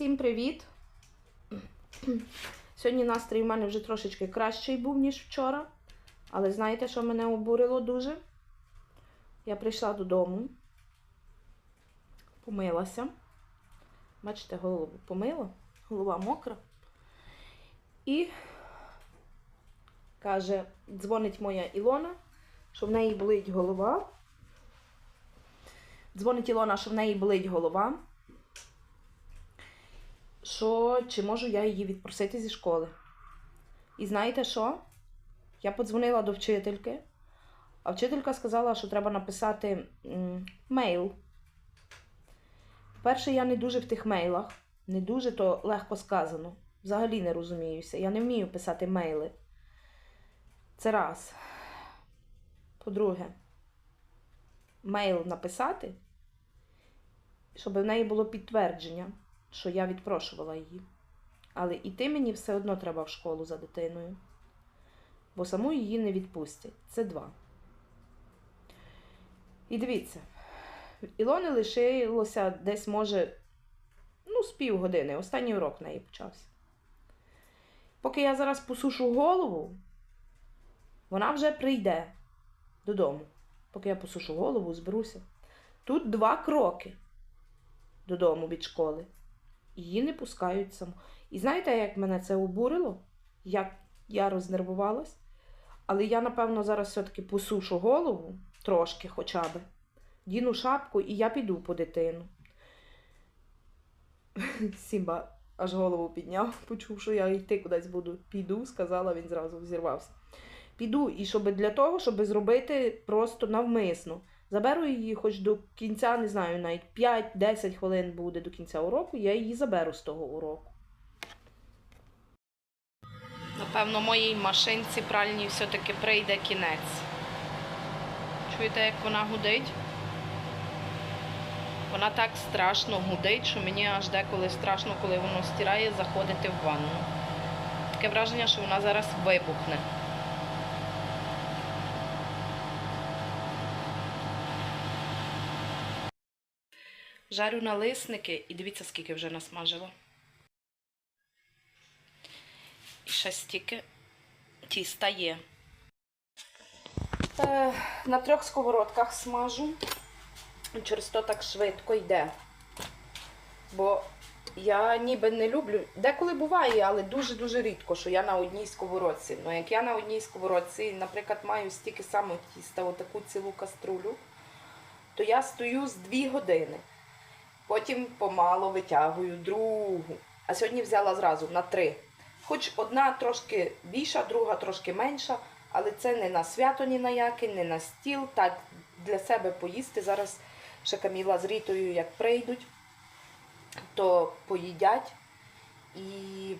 Всім привіт! Сьогодні настрій у мене вже трошечки кращий був, ніж вчора. Але знаєте, що мене обурило дуже? Я прийшла додому, помилася. Бачите, голову помила, голова мокра. І каже, дзвонить моя Ілона, що в неї болить голова. Дзвонить Ілона, що в неї болить голова що чи можу я її відпросити зі школи. І знаєте що? Я подзвонила до вчительки, а вчителька сказала, що треба написати мейл. По-перше, я не дуже в тих мейлах, не дуже то легко сказано. Взагалі не розуміюся. Я не вмію писати мейли. Це раз. По-друге, мейл написати, щоб в неї було підтвердження що я відпрошувала її. Але іти мені все одно треба в школу за дитиною, бо саму її не відпустять. Це два. І дивіться, Ілони лишилося десь, може, ну, з півгодини. Останній урок в неї почався. Поки я зараз посушу голову, вона вже прийде додому. Поки я посушу голову, зберуся. Тут два кроки додому від школи її не пускають саму. І знаєте, як мене це обурило? Як я рознервувалась? Але я, напевно, зараз все-таки посушу голову трошки хоча б, діну шапку і я піду по дитину. Сімба аж голову підняв, почув, що я йти кудись буду. Піду, сказала, він зразу взірвався. Піду, і щоб для того, щоб зробити просто навмисно. Заберу її хоч до кінця, не знаю, навіть 5-10 хвилин буде до кінця уроку, я її заберу з того уроку. Напевно, моїй машинці пральній все-таки прийде кінець. Чуєте, як вона гудить? Вона так страшно гудить, що мені аж деколи страшно, коли воно стирає, заходити в ванну. Таке враження, що вона зараз вибухне. Жарю налисники і дивіться, скільки вже насмажила. І ще стільки тіста є. Е, на трьох сковородках смажу. Через то так швидко йде. Бо я ніби не люблю. Деколи буває, але дуже-дуже рідко, що я на одній сковородці. Ну, як я на одній сковородці, наприклад, маю стільки само тіста, отаку цілу каструлю, то я стою з дві години. Потім помало витягую другу. А сьогодні взяла зразу на три. Хоч одна трошки більша, друга трошки менша, але це не на свято ні на яке, не на стіл. Так для себе поїсти. Зараз ще Каміла з Рітою, як прийдуть, то поїдять. І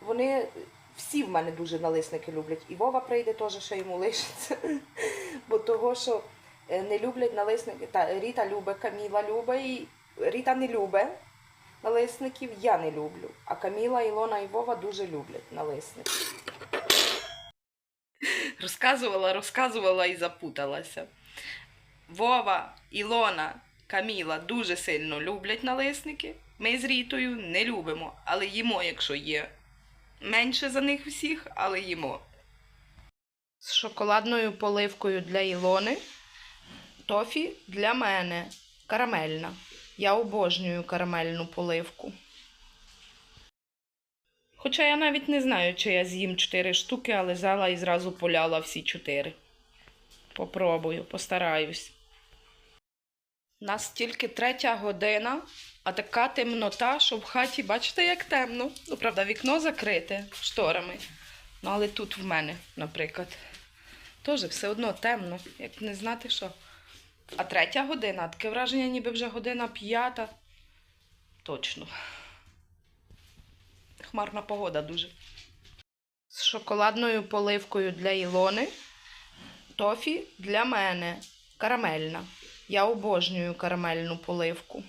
вони всі в мене дуже налисники люблять. І Вова прийде теж, ще йому лишиться. Бо того, що не люблять налисники. Та Ріта любить, Каміла любить. Ріта не любить налисників, я не люблю. А Каміла, Ілона і Вова дуже люблять налисники. Розказувала, розказувала і запуталася. Вова, Ілона, Каміла дуже сильно люблять налисники. Ми з Рітою не любимо, але їмо, якщо є. Менше за них всіх, але їмо. З шоколадною поливкою для Ілони. Тофі для мене. Карамельна. Я обожнюю карамельну поливку. Хоча я навіть не знаю, чи я з'їм 4 штуки, але взяла і зразу поляла всі 4. Попробую, постараюсь. Нас тільки третя година, а така темнота, що в хаті, бачите, як темно. Ну, правда, вікно закрите шторами. Ну, але тут в мене, наприклад, теж все одно темно, як не знати що. А третя година, таке враження, ніби вже година п'ята. Точно. Хмарна погода дуже. З шоколадною поливкою для Ілони. Тофі для мене. Карамельна. Я обожнюю карамельну поливку.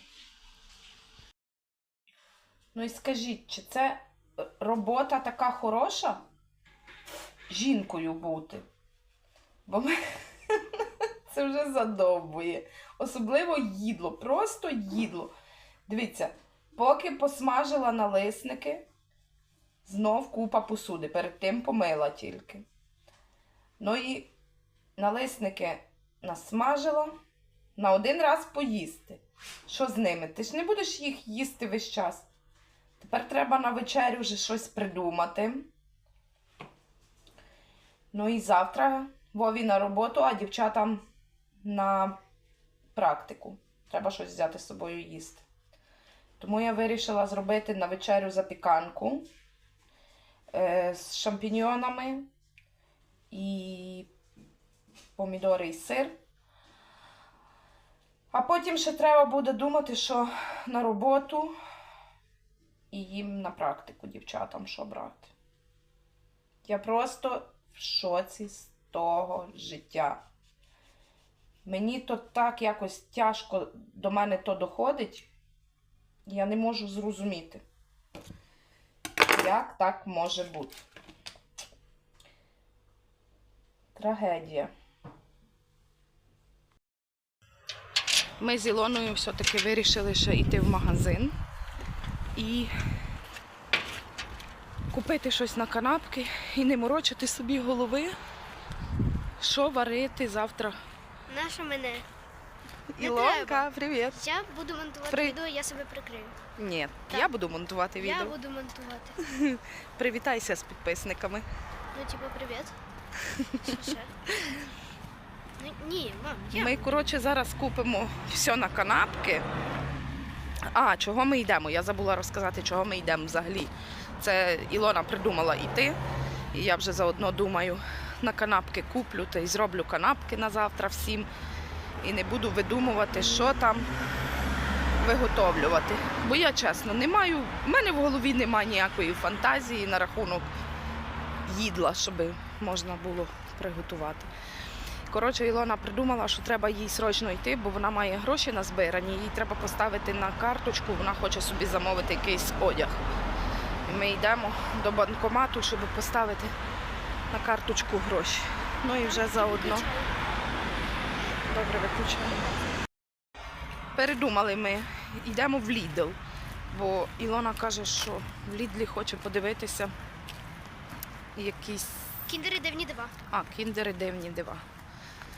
Ну і скажіть, чи це робота така хороша? Жінкою бути? Бо ми... це вже задовбує. Особливо їдло, просто їдло. Дивіться, поки посмажила налисники, знов купа посуди. Перед тим помила тільки. Ну і налисники насмажила на один раз поїсти. Що з ними? Ти ж не будеш їх їсти весь час. Тепер треба на вечерю вже щось придумати. Ну і завтра Вові на роботу, а дівчатам на практику. Треба щось взяти з собою їсти. Тому я вирішила зробити на вечерю запіканку е, з шампіньйонами і помідори і сир. А потім ще треба буде думати, що на роботу і їм на практику дівчатам що брати. Я просто в шоці з того життя. Мені то так якось тяжко до мене то доходить. Я не можу зрозуміти, як так може бути. Трагедія. Ми з Ілоною все-таки вирішили ще йти в магазин і купити щось на канапки і не морочити собі голови, що варити завтра. Наша мене. Не Ілонка, треба. привіт. Я буду монтувати При- відео, я себе прикрию. Ні, Так. я буду монтувати відео. Я буду монтувати. Привітайся з підписниками. Ну, типу, привіт. Що ще? Ну, ні, мам, я. Ми, коротше, зараз купимо все на канапки. А, чого ми йдемо? Я забула розказати, чого ми йдемо взагалі. Це Ілона придумала йти. І я вже заодно думаю, на канапки куплю та й зроблю канапки на завтра всім. І не буду видумувати, що там виготовлювати. Бо я чесно не маю, в мене в голові немає ніякої фантазії на рахунок їдла, щоб можна було приготувати. Коротше, Ілона придумала, що треба їй срочно йти, бо вона має гроші на збирані, їй треба поставити на карточку, вона хоче собі замовити якийсь одяг. Ми йдемо до банкомату, щоб поставити на карточку гроші. Ну і вже заодно. Добре, виключаємо. Передумали ми, йдемо в Лідл, бо Ілона каже, що в Лідлі хоче подивитися якісь. Кіндери дивні дива. А, кіндери дивні дива.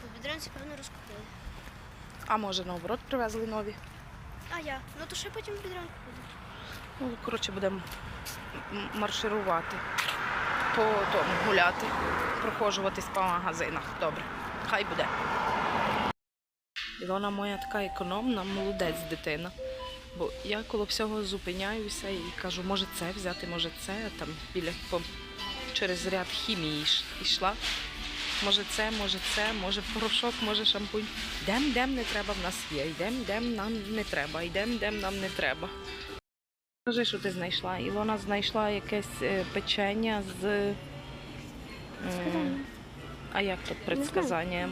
У бідронці, певно, розкупили. А може наоборот привезли нові. А я. Ну то ще потім бідронку буду. Ну, коротше, будемо марширувати, по тому гуляти, проходжуватись по магазинах. Добре, хай буде. Ілона моя така економна, молодець дитина. Бо я коло всього зупиняюся і кажу, може це взяти, може це там біля по, через ряд хімії йшла. Може це, може це, може порошок, може шампунь. Йдем, йдем, не треба, в нас є. Йдем, йдем, нам не треба. Йдем, йдем, нам не треба. Скажи, що ти знайшла. Ілона знайшла якесь е, печення з. А як тут предсказання?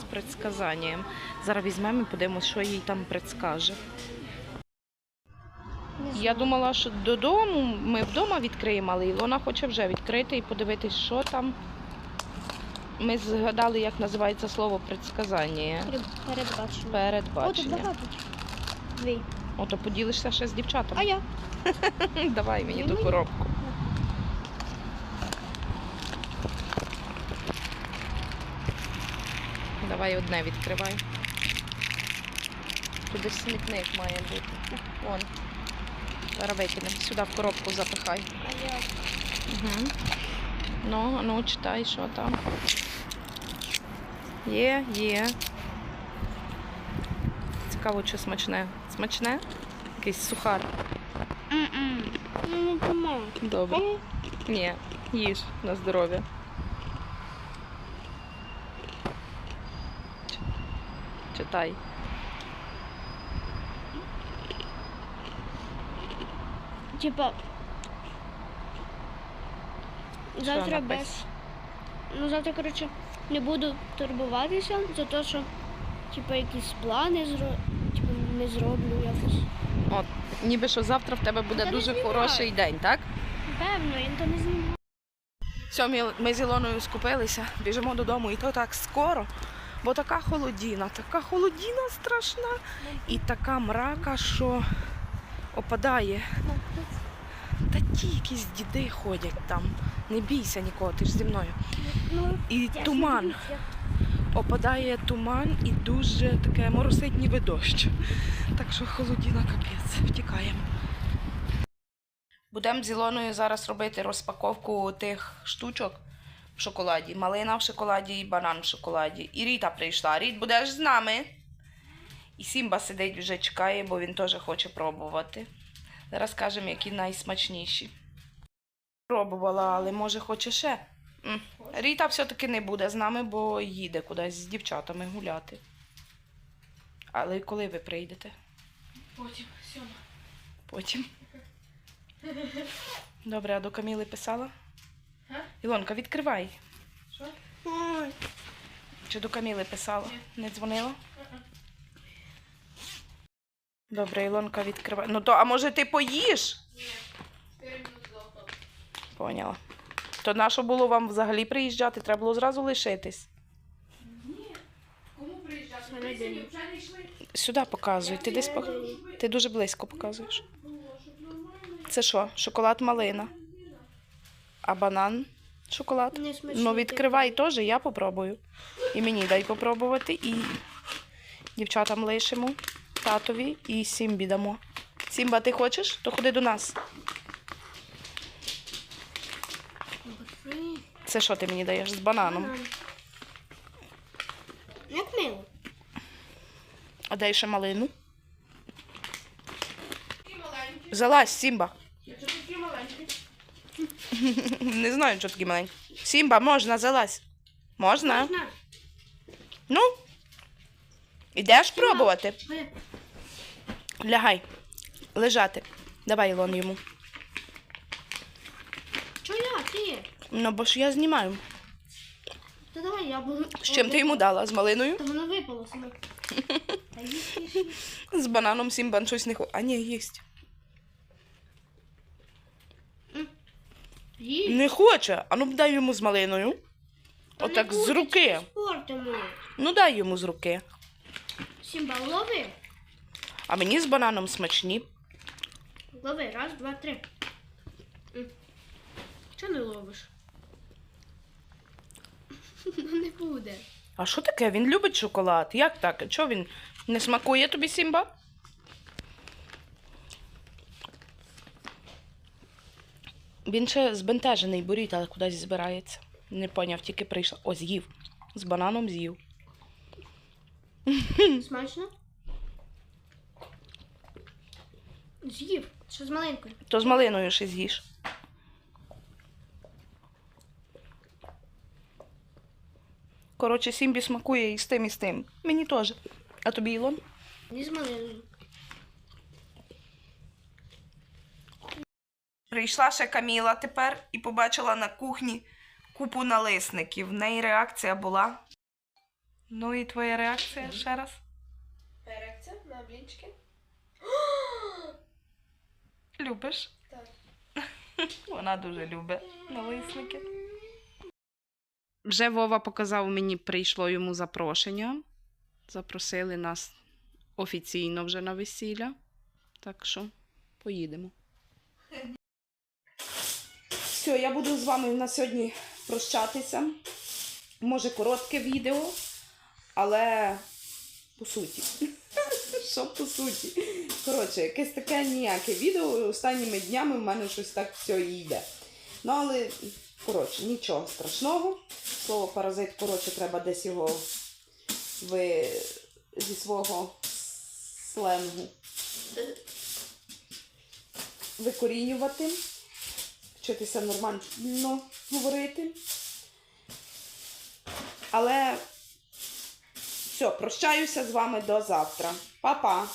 З предсказанням. Зараз візьмемо і подивимося, що їй там предскаже. Я думала, що додому ми вдома відкриємо, але Ілона хоче вже відкрити і подивитись, що там. Ми згадали, як називається слово предсказання. Передбачено. Передбачення. Дві. Ото поділишся ще з дівчатами. А я. Давай мені ту коробку. Давай одне відкривай. Туди смітник має бути. Вон. Зараз викинемо. Сюди в коробку запихай. А я. Угу. Ну, ну, читай, що там. Є, є. Цікаво, чи смачне. Смачне? Якийсь сухар. Ну, не помогу. Добре. Ні, їж на здоров'я. Читай. Типа. Завтра без. Ну, завтра, коротше, не буду турбуватися за те, що типа якісь плани зро... не зроблю якось. От, ніби що завтра в тебе буде Та не дуже хороший день, так? Певно, він то не знімає. Все, ми, ми з Ілоною скупилися, біжимо додому, і то так скоро, бо така холодіна, така холодіна страшна і така мрака, що Опадає. Та ті якісь діди ходять там. Не бійся нікого, ти ж зі мною. Ну, І туман. Опадає туман і дуже таке моросить ніби дощ. Так що холодіна капець, втікаємо. Будемо з Ілоною зараз робити розпаковку тих штучок в шоколаді. Малина в шоколаді і банан в шоколаді. І Ріта прийшла. Ріт, будеш з нами? І Сімба сидить вже чекає, бо він теж хоче пробувати. Зараз скажемо, які найсмачніші. Пробувала, але може хоче ще. Ріта все-таки не буде з нами, бо їде кудись з дівчатами гуляти. Але коли ви прийдете? Потім, сьома. Потім. Добре, а до Каміли писала? Га? Ілонка, відкривай. Що? Ой, Чи до Каміли писала? Ні. Не дзвонила? Добре, Ілонка відкривай. Ну то, а може ти поїш? Ні. 4 минути до автобусу. Поняла. То на що було вам взагалі приїжджати? Треба було зразу лишитись. Ні. Кому приїжджати? Ми сьогодні вже не йшли. Сюди показуй. Ти десь пок... Ти дуже близько показуєш. Це що? Шоколад малина. А банан шоколад? Ну, відкривай теж, я попробую. І мені дай попробувати, і дівчатам лишимо, татові і Сімбі дамо. Сімба, ти хочеш? То ходи до нас. Це що ти мені даєш з бананом? Як мило. А дай ще малину. Залазь, Сімба. Не знаю, що такі маленькі. Сімба, можна, залазь. Можна? Можна? Ну. Ідеш пробувати? Лягай. Лежати. Давай Ілон йому. Чо я? Ти? Ну, бо ж я знімаю. Та давай, я буду. З чим ти йому дала? З малиною? Та воно випало саме. Та їсть. З бананом Сімбан щось не хоче. А ні, їсть. Їсть. Не хоче. А ну дай йому з малиною. Та не Отак з буде, руки. Спортимо. Ну дай йому з руки. Сімба, лови. А мені з бананом смачні. Лови. Раз, два, три. М. Чого не ловиш? Ну не буде. А що таке? Він любить шоколад. Як так? Чого він не смакує тобі Сімба? Він ще збентежений боріт, але кудись збирається. Не поняв, тільки прийшла. О, з'їв. З бананом з'їв. Смачно? З'їв. Що з маленькою? То з малиною ще з'їш. Коротше, Сімбі смакує і з тим, і з тим. Мені теж. А тобі Ілон? Не з малиною. Прийшла ще Каміла тепер і побачила на кухні купу налисників. В неї реакція була. Ну і твоя реакція ще раз. Реакція на блінчики? Любиш? Так. Вона дуже любить налисники. Вже Вова показав мені, прийшло йому запрошення. Запросили нас офіційно вже на весілля. Так що поїдемо. Все, я буду з вами на сьогодні прощатися. Може, коротке відео, але по суті. Що по суті? Коротше, якесь таке ніяке відео. Останніми днями в мене щось так все і йде. Ну, але, коротше, нічого страшного. Слово паразит, коротше, треба десь його ви... зі свого сленгу викорінювати, вчитися нормально говорити. Але все, прощаюся з вами до завтра. Па-па!